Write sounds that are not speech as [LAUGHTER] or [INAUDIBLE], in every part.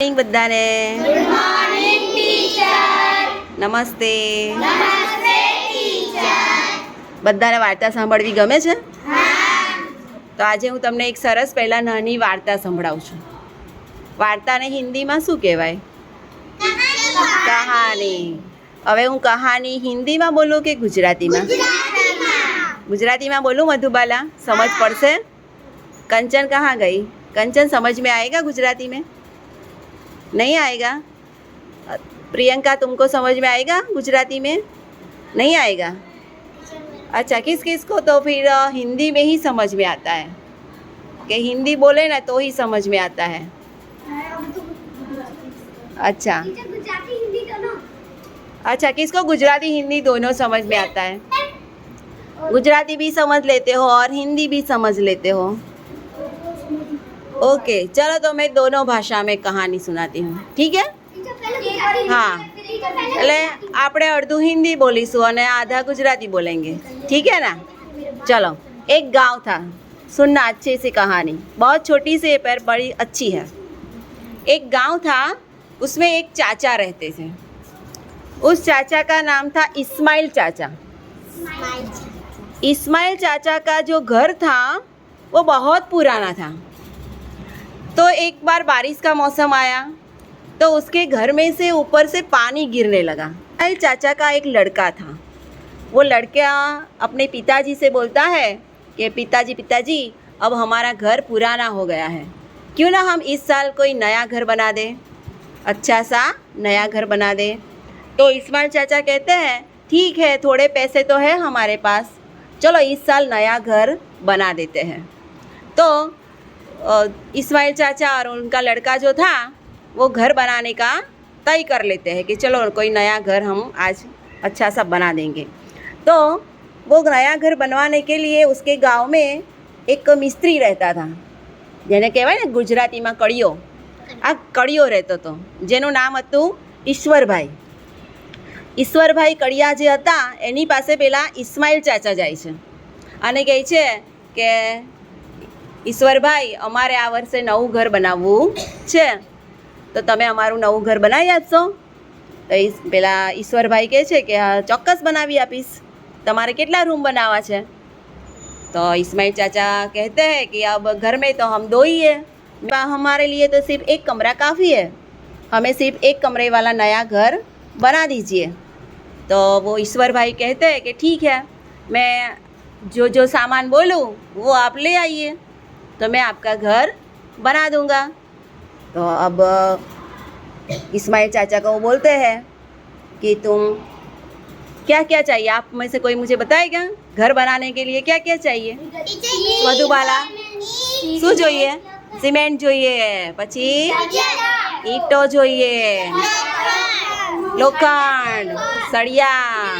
Morning બધાને. Good morning teacher નમસ્તે. નમસ્તે ટીચર બધાને વાર્તા સાંભળવી ગમે છે? તો આજે હું તમને એક સરસ પહેલાં નાની વાર્તા સંભળાવું છું. વાર્તાને હિન્દીમાં શું કહેવાય? કહાની. હવે હું કહાની હિન્દીમાં બોલું કે ગુજરાતીમાં? ગુજરાતીમાં બોલું, મધુબાલા? સમજ પડશે? કંચન કહાં ગઈ? કંચન સમજ મેં આવેગા ગુજરાતી મેં नहीं आएगा? प्रियंका, तुमको समझ में आएगा गुजराती में? नहीं आएगा? अच्छा किस किस को तो फिर हिंदी में ही समझ में आता है। कि हिंदी बोले ना तो ही समझ में आता है। अच्छा। अच्छा किसको गुजराती, हिंदी दोनों समझ में आता है? गुजराती भी समझ लेते हो और हिंदी भी समझ लेते हो। ओके चलो तो मैं दोनों भाषा में कहानी सुनाती हूँ ठीक है हाँ એટલે આપણે અડધું હિન્દી બોલીશું અને આધા ગુજરાતી बोलेंगे ठीक है ना चलो एक गांव था सुनना अच्छे से कहानी बहुत छोटी सी है पर बड़ी अच्छी है एक गांव था उसमें एक चाचा रहते थे उस चाचा का नाम था इस्माइल चाचा इस्माइल चाचा का जो घर था वो बहुत पुराना था तो एक बार बारिश का मौसम आया तो उसके घर में से ऊपर से पानी गिरने लगा। इस्माइल चाचा का एक लड़का था। वो लड़का अपने पिताजी से बोलता है कि, पिताजी पिताजी, अब हमारा घर पुराना हो गया है। क्यों ना हम इस साल कोई नया घर बना दें? अच्छा सा, नया घर बना दें। तो इस्माइल चाचा कहते हैं, ठीक है, थोड़े पैसे तो है हमारे पास। चलो इस साल नया घर बना देते हैं। तो इस्माइल चाचा और उनका लड़का जो था वो घर बनाने का तय कर लेते हैं कि चलो कोई नया घर हम आज अच्छा सा बना देंगे तो वो नया घर बनवाने के लिए उसके गांव में एक મિસ્ત્રી રહેતા હતા જેને કહેવાય ને ગુજરાતીમાં કડિયો આ કડિયો રહેતો હતો જેનું નામ હતું ઈશ્વરભાઈ ઈશ્વરભાઈ કડિયા જે હતા એની પાસે પેલા ઇસ્માઇલ ચાચા જાય છે અને કહે છે કે ઈશ્વરભાઈ અમારે આ વર્ષે નવું ઘર બનાવવું છે તો તમે અમારું નવું ઘર બનાવી આપશો તો ઈસ- પેલા ઈશ્વરભાઈ કહે છે કે હા ચોક્કસ બનાવી આપીશ તમારે કેટલા રૂમ બનાવવા છે तो इस्माइल चाचा कहते हैं कि अब घर में तो हम दो ही है हमारे लिए तो सिर्फ एक कमरा काफ़ी है हमें सिर्फ एक कमरे वाला नया घर बना दीजिए तो वो ईश्वर भाई कहते हैं कि ठीक है मैं जो जो सामान बोलूँ वो आप ले आइए तो मैं आपका घर बना दूंगा तो अब इस्माइल चाचा को वो बोलते हैं कि तुम क्या क्या चाहिए आप में से कोई मुझे बताएगा घर बनाने के लिए क्या क्या चाहिए મધુબાલા શું જોઈએ સિમેન્ટ જોઈએ પછી ઈંટો જોઈએ લોખંડ સળિયા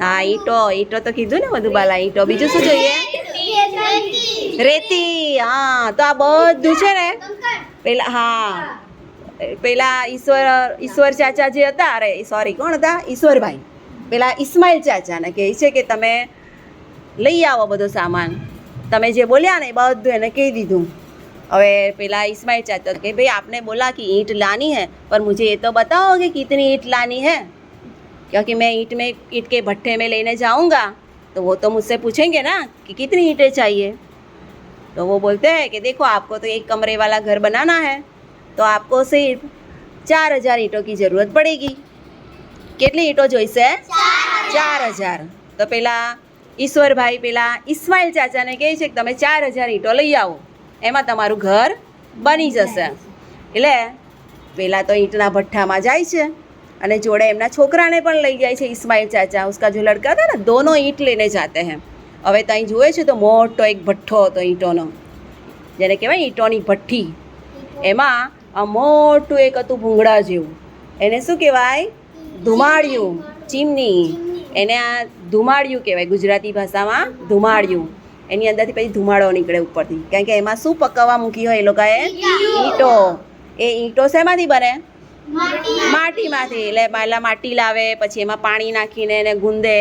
હા ઈંટો ઈંટો તો કીધું ને મધુબાલા ઈંટો બીજું શું જોઈએ રેતી હા તો આ બધું છે ને પેલા હા પેલા ઈશ્વર ઈશ્વર ચાચા જે હતા અરે સોરી કોણ હતા ઈશ્વરભાઈ પેલા ઇસ્માઇલ ચાચાને કહે છે કે તમે લઈ આવો બધો સામાન તમે જે બોલ્યા ને એ બધું એને કહી દીધું હવે પેલા इस्माइल चाचा કે भाई आपने बोला कि ईंट लानी है पर मुझे ये तो बताओ कि कितनी ईंट लानी है क्योंकि मैं ईंट में ईंट के भट्टे में लेने जाऊंगा तो वो तो मुझसे पूछेंगे ना कि कितनी ईंटें चाहिए तो वो बोलते हैं कि देखो आपको तो एक कमरे वाला घर बनाना है तो आपको सिर्फ चार हज़ार ईंटों की ज़रूरत पड़ेगी કેટલી ઈંટો જોઈશે ચાર હજાર તો પેલા ઈશ્વરભાઈ પેલા ઇસ્માઇલ ચાચાને કહે છે કે તમે ચાર હજાર ઈંટો લઈ આવો એમાં તમારું ઘર બની જશે એટલે પેલા તો ઈંટના ભઠ્ઠામાં જાય છે અને જોડે એમના છોકરાને પણ લઈ જાય છે ઇસ્માઇલ ચાચા. ઉસકા જો લડકા હતા ને દોનો ઈંટ લઈને જાતે હે. હવે ત્યાં જુએ છે તો મોટો એક ભઠ્ઠો હતો ઈંટોનો. જેને કહેવાય ઈંટોની ભઠ્ઠી. એમાં આ મોટું એક હતું ભૂંગળા જેવું. એને શું કહેવાય? ધુમાડિયું. ચીમની. એને આ ધુમાડિયું કહેવાય. ગુજરાતી ભાષામાં ધુમાડિયું. એની અંદરથી પછી ધુમાડો નીકળે ઉપરથી. કારણ કે એમાં શું પકવવા મૂકી હોય એ લોકોએ? ઈંટો. એ ઈંટો શેમાંથી બને? માટીમાંથી. એટલે પહેલાં માટી લાવે પછી એમાં પાણી નાખીને એને ગુંદે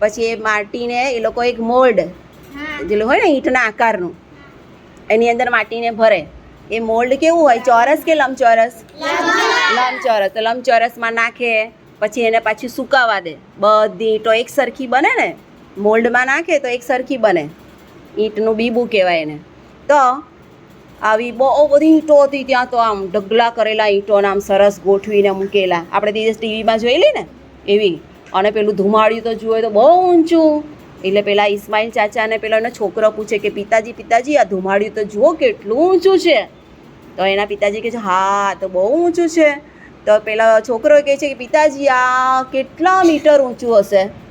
પછી એ માટીને એ લોકો એક મોલ્ડ જેલું હોય ને ઈંટના આકારનું એની અંદર માટીને ભરે. એ મોલ્ડ કેવું હોય? ચોરસ કે લંબચોરસ. લંબચોરસ. તો લંબચોરસમાં નાખે પછી એને પાછી સુકાવા દે. બધી ઈંટો એક સરખી બને ને મોલ્ડમાં નાખે તો એક સરખી બને. ઈંટનું બીબું કહેવાય એને. તો આવી બહુ બધી ઈંટો હતી ત્યાં તો આમ ઢગલા કરેલા ઈંટોને આમ સરસ ગોઠવીને મૂકેલા. આપણે દિવસ ટીવીમાં જોયેલી ને એવી. અને પેલું ધુમાડ્યું તો જુએ તો બહુ ઊંચું. એટલે પેલા ઇસ્માઇલ ચાચાને પેલો એનો છોકરો પૂછે કે, પિતાજી પિતાજી, આ ધુમાડ્યું તો જુઓ કેટલું ઊંચું છે. તો એના પિતાજી કહે છે, હા, તો બહુ ઊંચું છે. તો પેલા છોકરો કહે છે કે, પિતાજી, આ કેટલા મીટર ઊંચું હશે?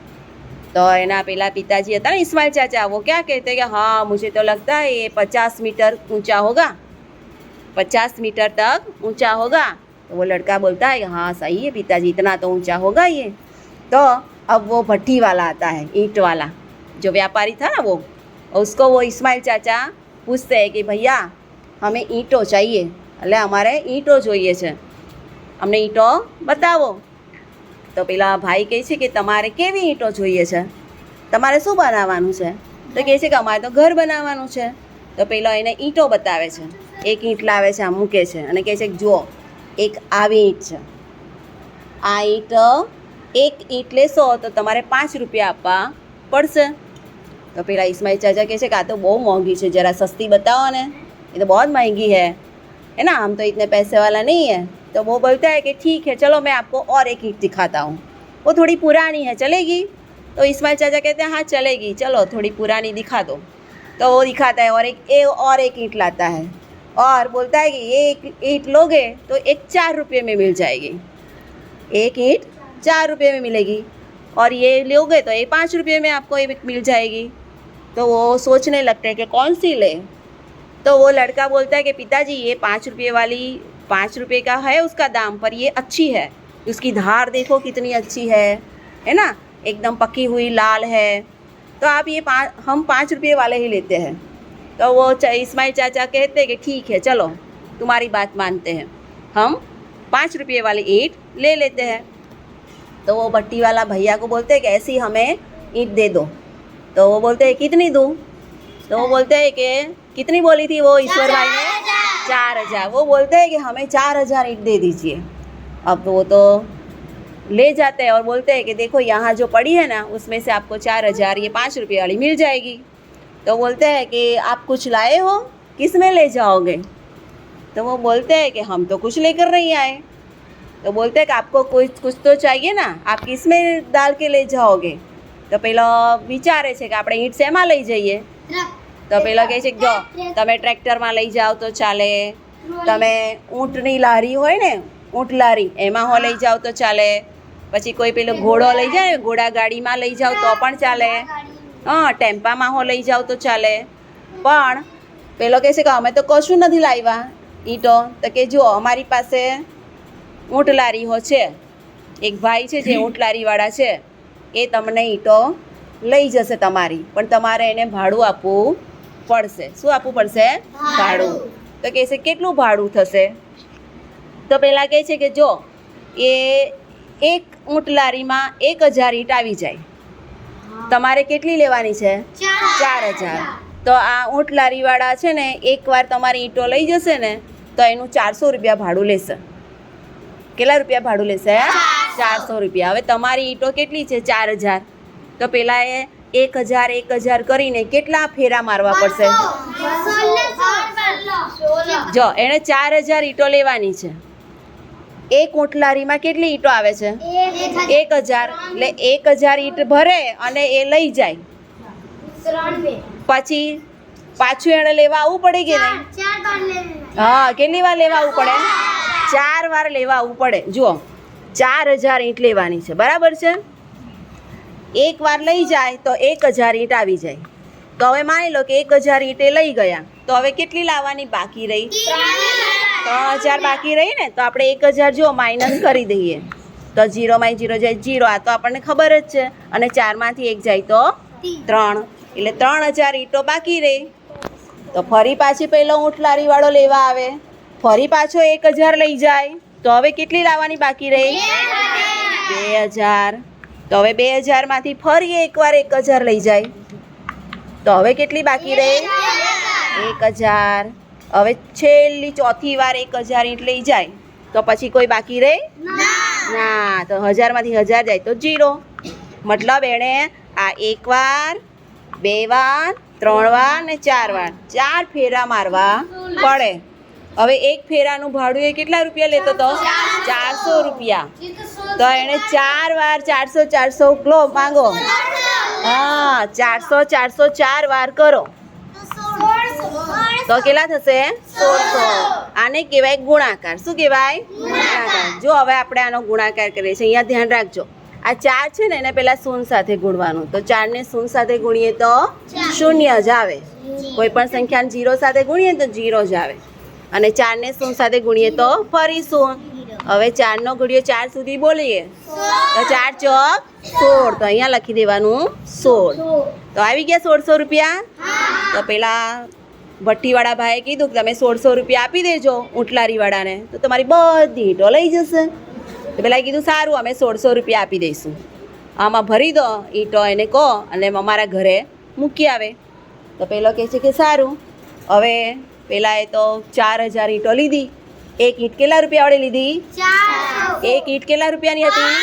तो है ना पेला पिताजी था ना इस्माइल चाचा वो क्या कहते हैं कि हाँ मुझे तो लगता है ये पचास मीटर ऊंचा होगा पचास मीटर तक ऊंचा होगा तो वो लड़का बोलता है कि हाँ सही है पिताजी इतना तो ऊंचा होगा ये तो अब वो भट्टी वाला आता है ईंट वाला जो व्यापारी था ना वो उसको वो इस्माइल चाचा पूछते हैं कि भैया हमें ईंटो चाहिए એટલે અમારે ઈંટો જોઈએ છે અમને ઈંટો બતાવો તો પેલા ભાઈ કહે છે કે તમારે કેવી ઈંટો જોઈએ છે? તમારે શું બનાવવાનું છે? તો કહે છે કે અમારે તો ઘર બનાવવાનું છે. તો પેલો એને ઈંટો બતાવે છે. એક ઈંટ લાવે છે, આ મૂકે છે. અને કહે છે કે જુઓ, એક આવી ઈંટ છે. આ ઈંટ એક ઈંટ લેશો તો તમારે પાંચ રૂપિયા આપવા પડશે. તો પેલા ઈસ્માઈ ચાચા કહે છે કે આ તો બહુ મોંઘી છે, જરા સસ્તી બતાવો ને. એ તો બહુ જ મોંઘી હે. એના આમ તો ઇતને પૈસેવાળા નહીં હે. तो वो बोलता है कि ठीक है, चलो मैं आपको और एक ईंट दिखाता हूँ। वो थोड़ी पुरानी है, चलेगी? तो इस्माइल चाचा कहते हैं हाँ चलेगी, चलो, थोड़ी पुरानी दिखा दो। तो वो दिखाता है और एक, ए, और एक ईंट लाता है। और बोलता है कि ये एक ईंट लोगे तो एक चार रुपये में मिल जाएगी। एक ईंट चार रुपये में मिलेगी। और ये लोगे तो ये पाँच रुपये में आपको ये मिल जाएगी। तो वो सोचने लगते हैं कि कौन सी ले? तो वो लड़का बोलता है कि पिताजी, ये पाँच रुपये वाली पाँच रुपये का है, उसका दाम पर ये अच्छी है। उसकी धार देखो कितनी अच्छी है है ना? एकदम पकी हुई, लाल है। तो आप ये पाँच हम पाँच रुपये वाले ही लेते हैं। तो वो इस्माइल चाचा कहते हैं कि ठीक है, चलो, तुम्हारी बात मानते हैं। हम पाँच रुपये वाली ईंट ले लेते हैं। तो वो भट्टी वाला भैया को बोलते हैं कि ऐसी हमें ईंट दे दो। तो वो बोलते हैं, कितनी दूँ? तो वो बोलते हैं कि, कितनी बोली थी वो ईश्वर भाई ने? चार हजार वो बोलते हैं कि हमें चार हजार ईंट दे दीजिए अब वो तो ले जाते हैं और बोलते हैं कि देखो यहाँ जो पड़ी है ना उसमें से आपको चार हजार ये पाँच रुपये वाली मिल जाएगी तो बोलते हैं कि आप कुछ लाए हो किस में ले जाओगे तो वो बोलते हैं कि हम तो कुछ लेकर नहीं आए तो बोलते हैं कि आपको कुछ कुछ तो चाहिए ना आप किस में डाल के ले जाओगे તો પેલો વિચારે છે કે આપણે ઈંટ શેમાં લઈ જઈએ તો પેલો કહે છે કે જો, તમે ટ્રેક્ટરમાં લઈ જાઓ તો ચાલે. તમે ઊંટની લારી હોય ને, ઊંટ લારી, એમાં હો લઈ જાઓ તો ચાલે. પછી કોઈ પેલો ઘોડો લઈ જાય ને, ઘોડા ગાડીમાં લઈ જાઓ તો પણ ચાલે. હા, ટેમ્પામાં હો લઈ જાઓ તો ચાલે. પણ પેલો કહે છે કે અમે તો કશું નથી લાવ્યા ઈંટો. તો કે જો અમારી પાસે ઊંટ લારીઓ છે. એક ભાઈ છે જે ઊંટ લારીવાળા છે. એ તમને ઈંટો લઈ જશે તમારી. પણ તમારે એને ભાડું આપવું પડશે. શું આપવું પડશે? ભાડું. તો કહે છે કેટલું ભાડું થશે? તો પહેલાં કહે છે કે જો એ એક ઊંટ લારીમાં એક હજાર ઈંટ આવી જાય. તમારે કેટલી લેવાની છે? ચાર હજાર. તો આ ઊંટ લારીવાળા છે ને એકવાર તમારી ઈંટો લઈ જશે ને તો એનું ચારસો રૂપિયા ભાડું લેશે. કેટલા રૂપિયા ભાડું લેશે? ચારસો રૂપિયા. હવે તમારી ઈંટો કેટલી છે? ચાર હજાર. તો પેલા એ એક હજાર એક હજાર કરીને કેટલા ફેરા મારવા પડશે? જો, એણે ચાર હજાર ઈંટો લેવાની છે. એક ઓટલારીમાં કેટલી ઈંટો આવે છે? એક હજાર. એટલે એક હજાર ઈંટ ભરે અને એ લઈ જાય. પછી પાછું એણે લેવા આવવું પડે કે નહીં? હા, કેટલી વાર લેવા આવવું પડે? ચાર વાર લેવા આવવું પડે. જુઓ, ચાર હજાર ઈંટ લેવાની છે. બરાબર છે? એક વાર લઈ જાય તો એક હજાર ઈંટ આવી જાય. તો હવે માની લો કે એક હજાર ઈંટે લઈ ગયા. તો હવે કેટલી લાવવાની બાકી રહી? ત્રણ હજાર બાકી રહી ને, તો આપણે એક હજાર જો માઇનસ કરી દઈએ. તો જીરોમાં જીરો જાય જીરો આ તો આપણને ખબર જ છે. અને ચારમાંથી એક જાય તો ત્રણ. એટલે ત્રણ હજાર ઈંટો બાકી રહે. તો ફરી પાછી પહેલો ઊંટ લારીવાળો લેવા આવે. ફરી પાછો એક હજાર લઈ જાય. તો હવે કેટલી લાવવાની બાકી રહી? બે હજાર. તો હવે બે હજારમાંથી ફરી એકવાર એક હજાર લઈ જાય. તો હવે કેટલી બાકી રહે? એક હજાર. હવે છેલ્લી ચોથી વાર એક હજાર ઈંટ લઈ જાય. તો પછી કોઈ બાકી રહે? ના. તો હજારમાંથી હજાર જાય તો જીરો. મતલબ એણે આ એક વાર, બે વાર, ત્રણ વાર ને ચાર વાર. ચાર ફેરા મારવા પડે. હવે એક ફેરાનું ભાડું એ કેટલા રૂપિયા લેતો હતો? ચારસો રૂપિયા. તો એણે ચાર વાર ચારસો ચારસો ક્લો માંગો. હા ચારસો ચારસો ચાર વાર કરો. તો કેટલા થશે? સોળસો. આને કહેવાય ગુણાકાર. શું કહેવાય? ગુણાકાર. જો હવે આપણે આનો ગુણાકાર કરીએ છીએ અહીંયા ધ્યાન રાખજો. આ ચાર છે ને એને પહેલાં શૂન્ય સાથે ગુણવાનું. તો ચારને શૂન્ય સાથે ગુણીએ તો શૂન્ય જ આવે. કોઈ પણ સંખ્યાને જીરો સાથે ગુણીએ તો જીરો જ આવે. અને ચારને શૂન્ય સાથે ગુણીએ તો ફરી શૂન્ય હવે ચારનો ઘડિયો ચાર સુધી બોલીએ. ચાર ચોક સોળ. તો અહીંયા લખી દેવાનું સોળ. તો આવી ગયા સોળસો રૂપિયા? તો પેલા ભઠ્ઠીવાળા ભાઈએ કીધું કે તમે સોળસો રૂપિયા આપી દેજો ઉંટલારીવાળાને. તો તમારી બધી ઈંટો લઈ જશે. તો પેલા કીધું, સારું, અમે સોળસો રૂપિયા આપી દઈશું. આમાં ભરી દો ઈંટો એને કહો અને અમારા ઘરે મૂકી આવે. તો પેલો કહે છે કે, સારું. હવે પેલાએ તો ચાર હજાર ઈંટો લીધી. એક ઈંટ કેટલા રૂપિયાવાળી લીધી? એક ઈંટ કેટલા રૂપિયાની હતી?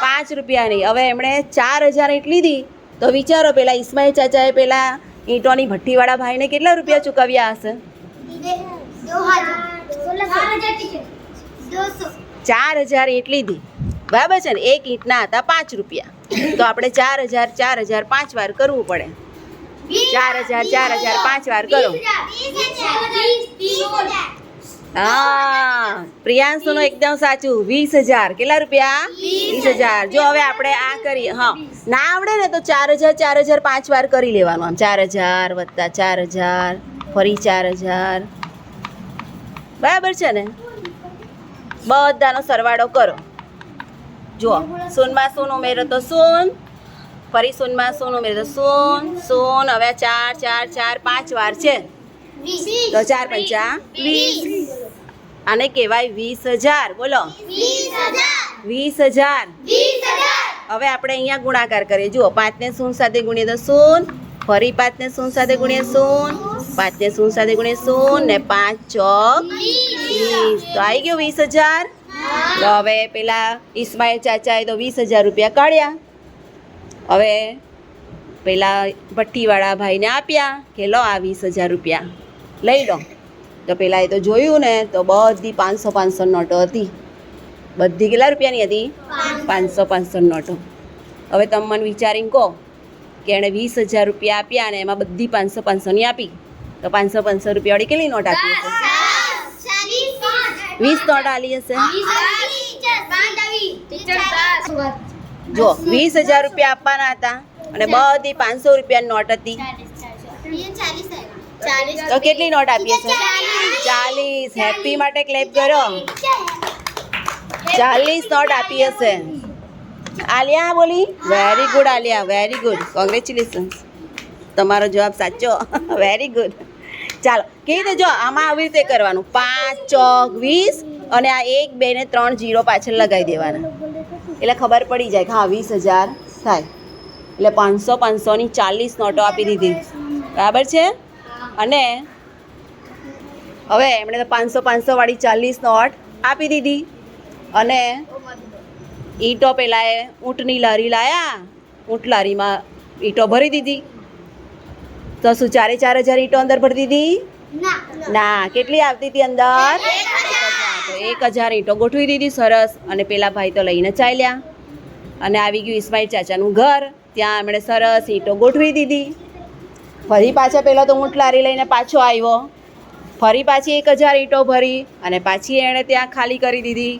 પાંચ. રૂપિયાની. હવે એમણે ચાર હજાર ઈંટ લીધી. તો વિચારો પેલા ઈસ્માઈલ ચાચાએ પેલા ઈંટોની ભઠ્ઠીવાળા ભાઈને કેટલા રૂપિયા ચૂકવ્યા હશે? ચાર હજાર ઈંટ લીધી. બરાબર છે ને? એક ઈંટના હતા પાંચ રૂપિયા. તો આપણે ચાર હજાર ચાર હજાર પાંચ વાર કરવું પડે. ચાર હજાર ચાર હજાર પાંચ વાર કરો. હા. પ્રિયાંશુનું એકદમ સાચું. વીસ હજાર. કેટલા રૂપિયા? વીસ હજાર. જો હવે આપણે આ કરીએ. હા. ના આવડે ને તો ચાર હજાર ચાર હજાર પાંચ વાર કરી લેવાનું. આમ ચાર હજાર વત્તા ચાર હજાર ફરી ચાર હજાર. બરાબર છે ને? બધાનો સરવાળો કરો. જુઓ. સોનમાં સોન ઉમેરો તો સોન. ફરી સોનમાં સોન ઉમેરો તો સોન. સોન હવે ચાર ચાર ચાર પાંચ વાર છે. તો ચાર પંચા વીસ. આને કહેવાય વીસ હજાર. બોલો. વીસ હજાર. હવે આપણે અહીંયા ગુણાકાર કરીએ. જુઓ પાંચને શૂન્ય સાથે ગુણીએ તો શૂન્ય. ફરી પાંચને શૂન્ય સાથે ગુણીએ શૂન્ય. પાંચને શૂન્ય સાથે ગુણીએ શૂન્ય ને પાંચ ચોક વીસ. તો આવી ગયો વીસ હજાર. તો હવે પેલા ઇસ્માઇલ ચાચાએ તો વીસ હજાર રૂપિયા કાઢ્યા. હવે પેલા ભઠ્ઠીવાળા ભાઈને આપ્યા કે લો આ વીસ હજાર રૂપિયા. લઈ લો. તો પેલા એ તો જોયું ને, તો બધી પાંચસો પાંચસો નોટો હતી. બધી કેટલા રૂપિયાની હતી? પાંચસો પાંચસો નોટો. હવે તમે મને વિચારીને કહો કે એણે વીસ હજાર રૂપિયા આપ્યા અને એમાં બધી પાંચસો પાંચસોની આપી. તો પાંચસો પાંચસો રૂપિયાવાળી કેટલી નોટ આપી વીસ નોટ આલી હશે. જો, વીસ હજાર રૂપિયા આપવાના હતા અને બધી પાંચસો રૂપિયાની નોટ હતી. તો કેટલી નોટ આપી હશે? ચાલીસ. હેપી માટે ક્લેપ કરો. ચાલીસ નોટ આપી હશે. આલિયા બોલી? Very good Aliya. Very good congratulations તમારો જવાબ સાચો. [LAUGHS] વેરી ગુડ ચાલો કેવી રીતે? જો આમાં આવી રીતે કરવાનું. પાંચ ચોક વીસ અને આ એક બે ને ત્રણ જીરો પાછળ લગાવી દેવાના. એટલે ખબર પડી જાય કે હા વીસ હજાર થાય. એટલે પાંચસો પાંચસોની ચાલીસ નોટો આપી દીધી. બરાબર છે? અને હવે એમણે તો પાંચસો પાંચસો વાળી ચાલીસ નોટ આપી દીધી. અને ઈંટો પેલાએ ઊંટની લારી લાયા ઊંટ લારીમાં ઈંટો ભરી દીધી. તો શું ચારે ચાર હજાર ઈંટો અંદર ભરી દીધી? ના. કેટલી આવતી હતી અંદર? તો એક હજાર ઈંટો ગોઠવી દીધી સરસ. અને પેલા ભાઈ તો લઈને ચાલ્યા. અને આવી ગયું ઇસ્માઇલ ચાચાનું ઘર. ત્યાં એમણે સરસ ઈંટો ગોઠવી દીધી. ફરી પાછા પહેલાં તો ઊંટ લારી લઈને પાછો આવ્યો. ફરી પાછી એક હજાર ઈંટો ભરી અને પાછી એણે ત્યાં ખાલી કરી દીધી.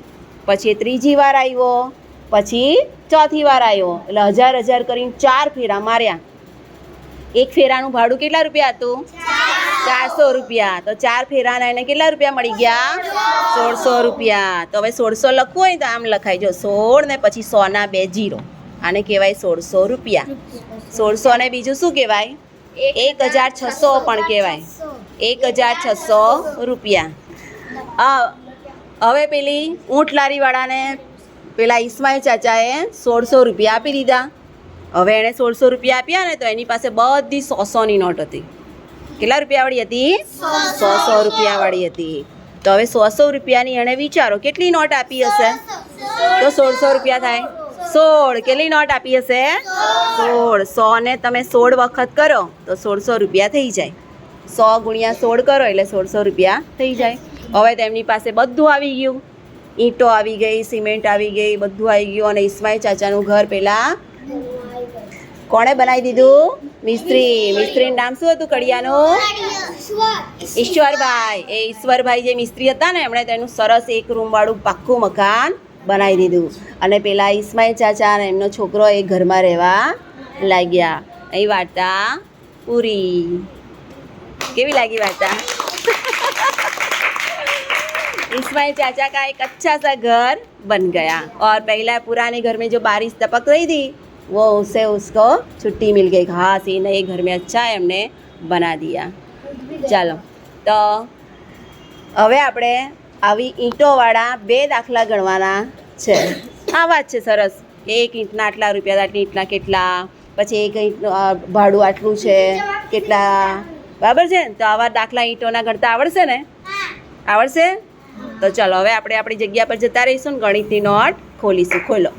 પછી ત્રીજી વાર આવ્યો, પછી ચોથી વાર આવ્યો. એટલે હજાર હજાર કરીને ચાર ફેરા માર્યા. એક ફેરાનું ભાડું કેટલા રૂપિયા હતું? ચારસો રૂપિયા. તો ચાર ફેરાના એને કેટલા રૂપિયા મળી ગયા? સોળસો રૂપિયા. તો હવે સોળસો લખવું હોય તો આમ લખાય જો, સોળ ને પછી સોના બે જીરો. આને કહેવાય સોળસો રૂપિયા. સોળસો ને બીજું શું કહેવાય? એક હજાર છસો પણ કહેવાય. એક હજાર છસો રૂપિયા. હવે પેલી ઊંટ લારીવાળાને પેલા ઇસ્માઇલ ચાચાએ સોળસો રૂપિયા આપી દીધા. હવે એણે સોળસો રૂપિયા આપ્યા ને તો એની પાસે બધી સોસોની નોટ હતી. કેટલા રૂપિયાવાળી હતી? સો સો રૂપિયાવાળી હતી. તો હવે સો સો રૂપિયાની એણે વિચારો કેટલી નોટ આપી હશે? તો સોળસો રૂપિયા થાય. સોળ. કેટલી નોટ આપી હશે? સોળ. સો ને તમે સોળ વખત કરો તો સોળસો રૂપિયા થઈ જાય. સો ગુણ્યા સોળ કરો એટલે સોળસો રૂપિયા થઈ જાય. હવે તેમની પાસે બધું આવી ગયું. ઈંટો આવી ગઈ, સિમેન્ટ આવી ગઈ, બધું આવી ગયું અને ઇસ્માઈલ ચાચાનું ઘર પહેલાં કોણે બનાવી દીધું? મિસ્ત્રી. મિસ્ત્રીનું નામ શું હતું કડિયાનું? ઈશ્વરભાઈ. એ ઈશ્વરભાઈ જે મિસ્ત્રી હતા ને, એમણે તેનું સરસ એક રૂમવાળું પાક્કું મકાન બનાવી દીધું અને પેલા ઈસ્માઈલ ચાચા અને એમનો છોકરો એ ઘરમાં રહેવા લાગ્યા અહીં વાર્તા પૂરી કેવી લાગી વાર્તા इस्माइल चाचा का एक अच्छा सा घर बन गया और पहला पुराने घर में जो बारिश टपक रही थी वो उससे उसको छुट्टी मिल गई हाँ ये नए घर में अच्छा है हमने बना दिया ચાલો તો હવે આપણે આવી ઈંટોવાળા બે દાખલા ગણવાના છે. આ વાત છે સરસ. એક ઈંટના આટલા રૂપિયા આટલી ઈંટના કેટલા? પછી એક ઈંટનું ભાડું આટલું છે, કેટલા? બરાબર છે? તો આવા દાખલા ઈંટોના ગણતા આવડશે ને? આવડશે? તો ચલો, હવે આપણે આપણી જગ્યા પર જતા રહીશું ને ગણિતની નોટ ખોલીશું. ખોલો.